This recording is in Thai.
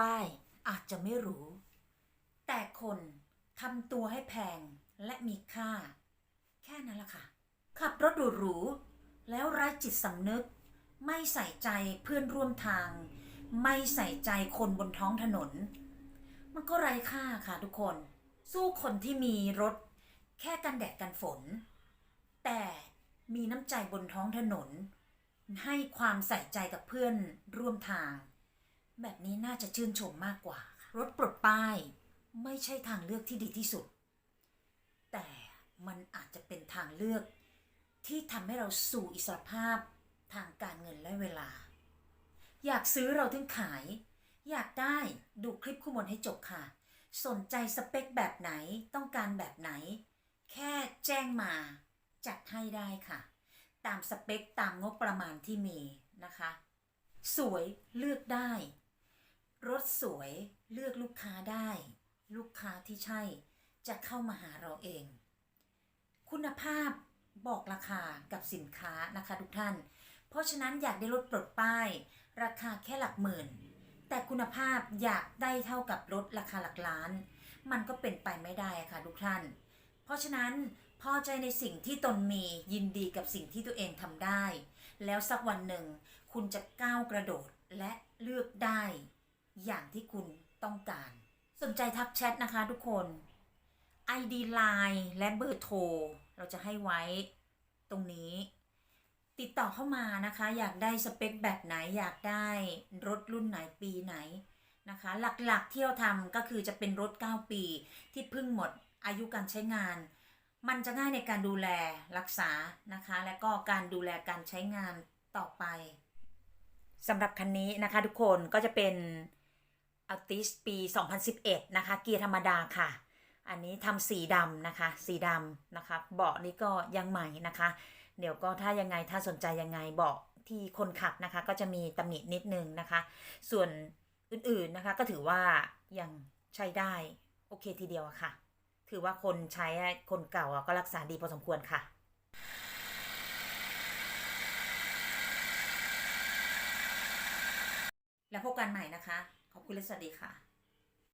ป้ายอาจจะไม่หรูแต่คนทำตัวให้แพงและมีค่า แค่นั้นละค่ะ ขับรถหรูๆแล้วไร้จิตสำนึก ไม่ใส่ใจเพื่อนร่วมทาง ไม่ใส่ใจคนบนท้องถนน มันก็ไร้ค่าค่ะทุกคน สู้คนที่มีรถ แค่กันแดดกันฝน แต่มีน้ำใจบนท้องถนน ให้ความใส่ใจกับเพื่อนร่วมทาง แบบนี้น่าจะชื่นชมมากกว่าค่ะรถปลดป้ายไม่ใช่ทางเลือกที่ดีที่สุด แต่มันอาจจะเป็นทางเลือก ที่ทำให้เราสู่อิสรภาพทางการเงินและเวลา อยากซื้อเราถึงขาย อยากได้ดูคลิปคู่มนให้จบค่ะ สนใจสเปคแบบไหนต้องการแบบไหน แค่แจ้งมา จัดให้ได้ค่ะ ตามสเปคตามงบประมาณที่มีนะคะ สวยเลือกได้ รถสวยเลือกลูกค้าได้ ลูกค้าที่ใช่จะเข้ามาหาเราเอง คุณภาพบอกราคากับสินค้านะคะทุกท่าน เพราะฉะนั้นอยากได้รถปลดป้าย ราคาแค่หลักหมื่น แต่คุณภาพอยากได้เท่ากับรถราคาหลักล้าน มันก็เป็นไปไม่ได้ะค่ะทุกท่าน เพราะฉะนั้นพอใจในสิ่งที่ตนมียินดีกับสิ่งที่ตัวเองทำได้ แล้วสักวันหนึ่ง คุณจะก้าวกระโดดและเลือกได้ อย่างที่คุณต้องการ สนใจทักแชทนะคะทุกคน ID Line และเบอร์โทร เราจะให้ไว้ตรงนี้ ติดต่อเข้ามานะคะ อยากได้สเปคแบบไหนอยากได้รถรุ่นไหนปีไหนนะคะ หลักๆที่เราทำก็คือจะเป็นรถ 9 ปี ที่เพิ่งหมดอายุการใช้งาน มันจะง่ายในการดูแลรักษานะคะ และก็การดูแลการใช้งานต่อไปสำหรับคันนี้นะคะทุกคนก็จะเป็น Altis ปี 2011 นะคะ เกียร์ธรรมดาค่ะ อันนี้ทำสีดำนะคะ สีดำนะคะ เบาะนี้ก็ยังใหม่นะคะ เดี๋ยวก็ถ้ายังไงถ้าสนใจยังไงเบาะที่คนขับนะคะ ก็จะมีตำหนินิดนึงนะคะ ส่วนอื่นๆนะคะก็ถือว่ายังใช้ได้โอเคทีเดียวค่ะ ถือว่าคนใช้คนเก่าก็รักษาดีพอสมควรค่ะแล้วพบกันใหม่นะคะ ขอบคุณและสวัสดีค่ะ